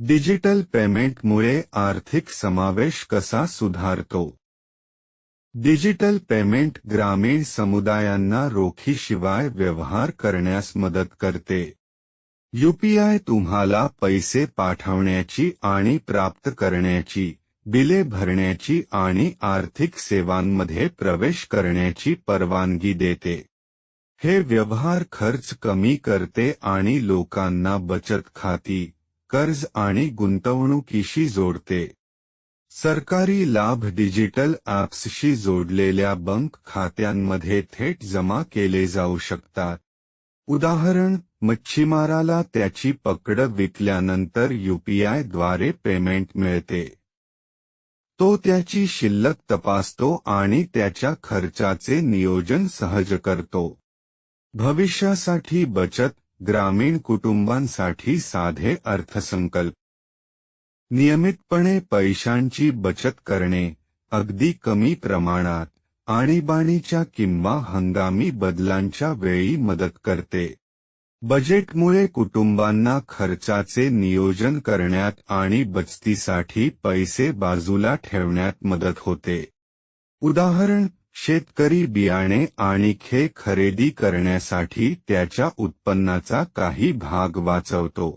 Digital पेमेंटमुळे आर्थिक समावेश कसा सुधारतो? डिजिटल पेमेंट ग्रामीण समुदायांना रोखीशिवाय व्यवहार करण्यास मदत करते. यूपीआय तुम्हाला पैसे पाठवण्याची आणि प्राप्त करण्याची बिले भरण्याची आणि आर्थिक सेवांमध्ये प्रवेश करण्याची परवानगी देते. हे व्यवहार खर्च कमी करते आणि लोकांना बचत खाती कर्ज आणि गुंतवणुकीशी जोडते. सरकारी लाभ डिजिटल ॲप्सशी जोडलेल्या बँक खात्यांमध्ये थेट जमा केले जाऊ शकतात. उदाहरण मच्छीमाराला त्याची पकड विकल्यानंतर यूपीआयद्वारे पेमेंट मिळते. तो त्याची शिल्लक तपासतो आणि त्याच्या खर्चाचे नियोजन सहज करतो. भविष्यासाठी बचत ग्रामीण कुटुंबांसाठी साधे अर्थसंकल्प. नियमितपणे पैशांची बचत करणे अगदी कमी प्रमाणात आणीबाणीच्या किंवा हंगामी बदलांच्या वेळी मदत करते. बजेटमुळे कुटुंबांना खर्चाचे नियोजन करण्यात आणि बचतीसाठी पैसे बाजूला ठेवण्यात मदत होते. उदाहरण शेतकरी बियाणे आणि खे खरेदी करण्यासाठी त्याच्या उत्पन्नाचा काही भाग वाचवतो.